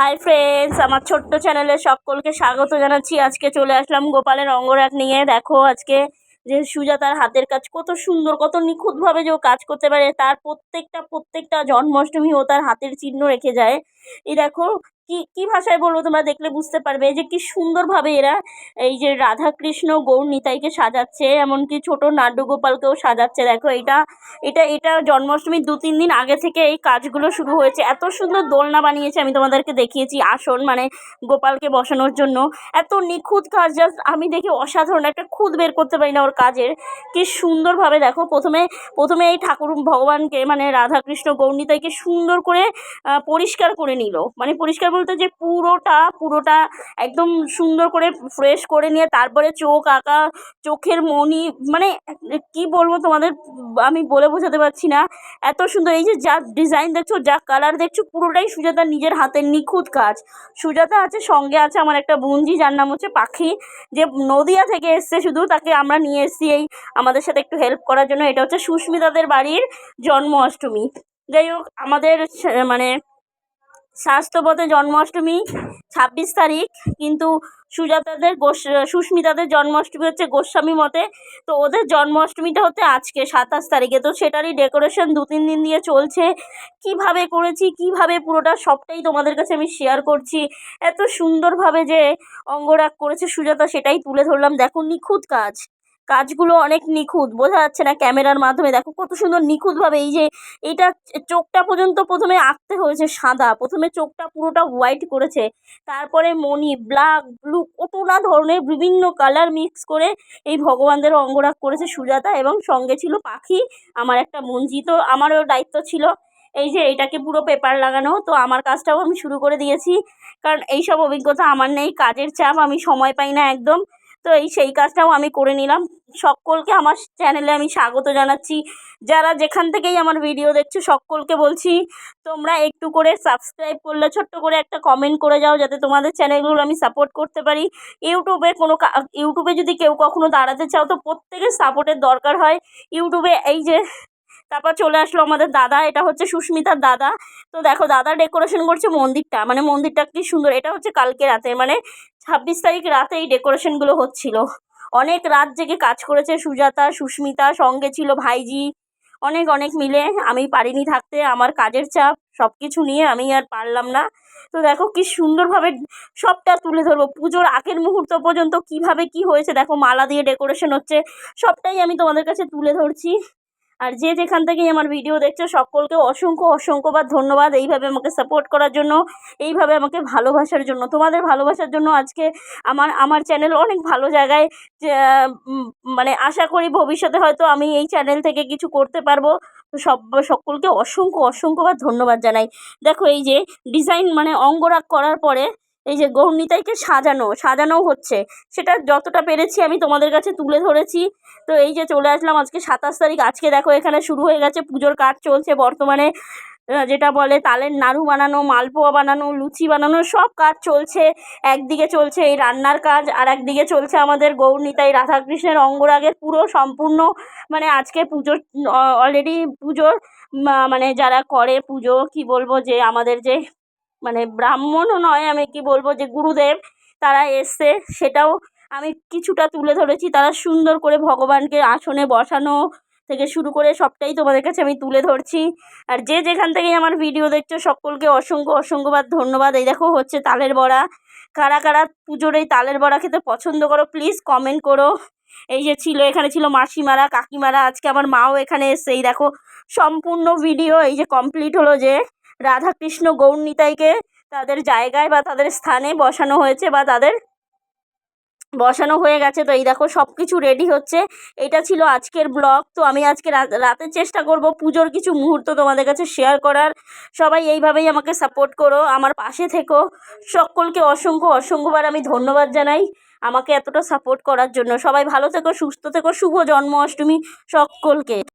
Hi friends আমার ছোট্ট চ্যানেলে সকলকে স্বাগত জানাচ্ছি। আজকে চলে আসলাম গোপালের অঙ্গরাগ নিয়ে। দেখো, আজকে যে সুজাতার হাতের কাজ, কত সুন্দর, কত নিখুঁতভাবে যে ও কাজ করতে পারে, তার প্রত্যেকটা প্রত্যেকটা জন্মাষ্টমী ও তার হাতের চিহ্ন রেখে যায়। এই দেখো কি কি ভাষায় বলব তোমরা দেখলে বুঝতে পারবে যে কি সুন্দরভাবে এরা এই যে রাধা কৃষ্ণ গৌর নিতাইকে সাজাচ্ছে, এমনকি ছোট নাট্যগোপালকেও সাজাচ্ছে। দেখো এটা এটা এটা জন্মাষ্টমীর দু, তিন দিন আগে থেকে এই কাজগুলো শুরু হয়েছে। এত সুন্দর দোলনা বানিয়েছে, আমি তোমাদেরকে দেখিয়েছি আসন মানে গোপালকে বসানোর জন্য। এত নিখুঁত কাজ জাস্ট আমি দেখি অসাধারণ, একটা খুঁত বের করতে পারি না ওর কাজের। কি সুন্দরভাবে দেখো, প্রথমে প্রথমে এই ঠাকুর, ভগবানকে মানে রাধাকৃষ্ণ গৌরনীতাইকে সুন্দর করে পরিষ্কার করে নিল। মানে পরিষ্কার বলতে যে পুরোটা পুরোটা একদম সুন্দর করে ফ্রেশ করে নিয়ে তারপরে চোখ আঁকা, চোখের মনি মানে কি বলব তোমাদের আমি বলে বোঝাতে পারছি না। এত সুন্দর, এই যে যা ডিজাইন দেখছ, যা কালার দেখছ, পুরোটাই সুজাতার নিজের হাতের নিখুঁত কাজ। সুজাতা আছে, সঙ্গে আছে আমার একটা বুঞ্জি যার নাম হচ্ছে পাখি। যে নদিয়া থেকে এসছে শুধু, তাকে আমরা নিয়ে এসেছি এই আমাদের সাথে একটু হেল্প করার জন্য। এটা হচ্ছে সুস্মিতাদের বাড়ির জন্ম অষ্টমী যাই হোক, আমাদের মানে স্বাস্থ্যপথে জন্মাষ্টমী ছাব্বিশ তারিখ, কিন্তু সুজাতাদের গোস, সুস্মিতাদের জন্মাষ্টমী হচ্ছে গোস্বামী মতে। তো ওদের জন্মাষ্টমীটা হচ্ছে আজকে সাতাশ তারিখে। তো সেটারই ডেকোরেশন দু তিন দিন দিয়ে চলছে। কীভাবে করেছি, কীভাবে পুরোটা সবটাই তোমাদের কাছে আমি শেয়ার করছি। এত সুন্দরভাবে যে অঙ্গরাগ করেছে সুজাতা, সেটাই তুলে ধরলাম। দেখো নিখুঁত কাজ। কাজগুলো অনেক নিখুঁত। বোঝা যাচ্ছে না ক্যামেরার মাধ্যমে। দেখো কত সুন্দর নিখুঁতভাবে এই যে এইটা চোখটা পর্যন্ত প্রথমে আঁকতে হয়েছে সাদা। প্রথমে চোখটা পুরোটা হোয়াইট করেছে। তারপরে মনি ব্ল্যাক ব্লু কত না ধরনের বিভিন্ন কালার মিক্স করে এই ভগবানদের অঙ্গরাগ করেছে সুজাতা এবং সঙ্গে ছিল পাখি। আমার একটা মঞ্জি তো আমারও দায়িত্ব ছিল। এই যে এটাকে পুরো পেপার লাগানো তো আমার কাজটাও আমি শুরু করে দিয়েছি। কারণ এইসব অভিজ্ঞতা আমার নেই। কাজের চাপ, আমি সময় পাই না একদম। তো এই সেই কাজটাও আমি করে নিলাম। সকলকে আমার চ্যানেলে আমি স্বাগত জানাচ্ছি। যারা যেখান থেকেই আমার ভিডিও দেখছ, সকলকে বলছি, তোমরা একটু করে সাবস্ক্রাইব করলে, ছোট্ট করে একটা কমেন্ট করে যাও, যাতে তোমাদের চ্যানেলগুলো আমি সাপোর্ট করতে পারি। ইউটিউবে কোনো ইউটিউবে যদি কেউ কখনো দাঁড়াতে চাও, তো প্রত্যেকের সাপোর্টের দরকার হয়। ইউটিউবে এই যে তারপর চলে আসলো আমাদের দাদা, এটা হচ্ছে সুস্মিতার দাদা। তো দেখো, দাদা ডেকোরেশন করছে মন্দিরটা মানে মন্দিরটা কি সুন্দর, এটা হচ্ছে কালকে রাতে মানে ছাব্বিশ তারিখ রাতে এই ডেকোরেশনগুলো হচ্ছিল। অনেক রাত জেগে কাজ করেছে সুজাতা, সুস্মিতা, সঙ্গে ছিল ভাইজি, অনেক অনেক মিলে। আমি পারিনি থাকতে, আমার কাজের চাপ সব কিছু নিয়ে আমি আর পারলাম না। তো দেখো কি সুন্দরভাবে সবটা তুলে ধরবো, পুজোর আগের মুহূর্ত পর্যন্ত কীভাবে কি হয়েছে, দেখো মালা দিয়ে ডেকোরেশন হচ্ছে, সবটাই আমি তোমাদের কাছে তুলে ধরছি। আর যে যেখান থেকেই আমার ভিডিও দেখছ, সকলকে অসংখ্য, অসংখ্যবার ধন্যবাদ এইভাবে আমাকে সাপোর্ট করার জন্য, এইভাবে আমাকে ভালোবাসার জন্য। তোমাদের ভালোবাসার জন্য আজকে আমার আমার চ্যানেল অনেক ভালো জায়গায় মানে আশা করি ভবিষ্যতে হয়তো আমি এই চ্যানেল থেকে কিছু করতে পারব। সব, সকলকে অসংখ্য, অসংখ্যবার ধন্যবাদ জানাই। দেখো এই যে ডিজাইন মানে অঙ্গরাগ করার পরে এই যে গৌরনিতাইকে সাজানো, সাজানোও হচ্ছে। সেটা যতটা পেরেছি আমি তোমাদের কাছে তুলে ধরেছি। তো এই যে চলে আসলাম আজকে সাতাশ তারিখ। আজকে দেখো এখানে শুরু হয়ে গেছে, পুজোর কাজ চলছে বর্তমানে। যেটা বলে তালের নাড়ু বানানো, মালপোয়া বানানো, লুচি বানানো, সব কাজ চলছে। একদিকে চলছে এই রান্নার কাজ, আর একদিকে চলছে আমাদের গৌরনিতাই রাধাকৃষ্ণের অঙ্গরাগের পুরো সম্পূর্ণ। মানে আজকে পুজোর অলরেডি পুজোর মানে যারা করে পুজো, কি বলব যে আমাদের যে মানে ব্রাহ্মণও নয়, আমি কি বলব যে গুরুদেব তারা এসছে, সেটাও আমি কিছুটা তুলে ধরেছি। তারা সুন্দর করে ভগবানকে আসনে বসানো থেকে শুরু করে সবটাই তোমাদের কাছে আমি তুলে ধরছি। আর যে যেখান থেকেই আমার ভিডিও দেখছ, সকলকে অসংখ্য অসংখ্যবার ধন্যবাদ। এই দেখো হচ্ছে তালের বড়া। কারা কারা পুজোর এই তালের বড়া খেতে পছন্দ করো প্লিজ কমেন্ট করো। এই যে ছিল, এখানে ছিল মাসিমারা, কাকিমারা, আজকে আমার মাও এখানে এসছে। এই দেখো, সম্পূর্ণ ভিডিও এই যে কমপ্লিট হলো যে রাধাকৃষ্ণ গৌরনিতাইকে তাদের জায়গায় বা তাদের স্থানে বসানো হয়েছে বা তাদের বসানো হয়ে গেছে। তো এই দেখো সব কিছু রেডি হচ্ছে। এটা ছিল আজকের ব্লগ তো আমি আজকে রাত- চেষ্টা করব পুজোর কিছু মুহূর্ত তোমাদের কাছে শেয়ার করার। সবাই এইভাবেই আমাকে সাপোর্ট করো। আমার পাশে থেকো। সকলকে অসংখ্য, অসংখ্যবার আমি ধন্যবাদ জানাই আমাকে এতটা সাপোর্ট করার জন্য। সবাই ভালো থেকো, সুস্থ থেকো। শুভ জন্মাষ্টমী সকলকে।